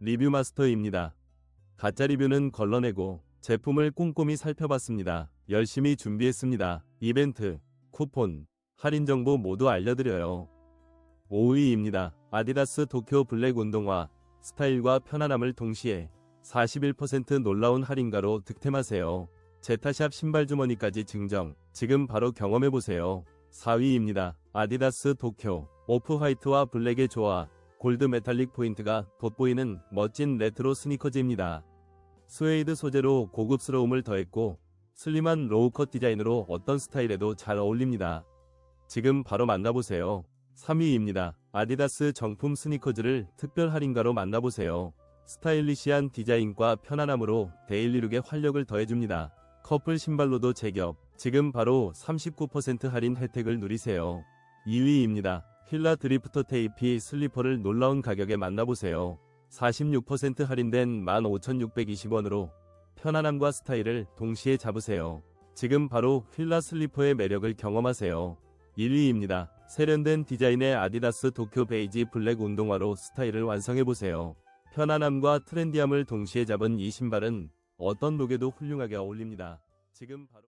리뷰 마스터입니다. 가짜 리뷰는 걸러내고 제품을 꼼꼼히 살펴봤습니다. 열심히 준비했습니다. 이벤트, 쿠폰, 할인 정보 모두 알려드려요. 5위입니다. 아디다스 도쿄 블랙 운동화, 스타일과 편안함을 동시에 41% 놀라운 할인가로 득템하세요. 제타샵 신발 주머니까지 증정. 지금 바로 경험해보세요. 4위입니다. 아디다스 도쿄. 오프 화이트와 블랙의 조화. 골드 메탈릭 포인트가 돋보이는 멋진 레트로 스니커즈입니다. 스웨이드 소재로 고급스러움을 더했고 슬림한 로우컷 디자인으로 어떤 스타일에도 잘 어울립니다. 지금 바로 만나보세요. 3위입니다. 아디다스 정품 스니커즈를 특별 할인가로 만나보세요. 스타일리시한 디자인과 편안함으로 데일리룩에 활력을 더해줍니다. 커플 신발로도 제격. 지금 바로 39% 할인 혜택을 누리세요. 2위입니다. 힐라 드리프터 테이피 슬리퍼를 놀라운 가격에 만나보세요. 46% 할인된 15,620원으로 편안함과 스타일을 동시에 잡으세요. 지금 바로 휠라 슬리퍼의 매력을 경험하세요. 1위입니다. 세련된 디자인의 아디다스 도쿄 베이지 블랙 운동화로 스타일을 완성해보세요. 편안함과 트렌디함을 동시에 잡은 이 신발은 어떤 룩에도 훌륭하게 어울립니다. 지금 바로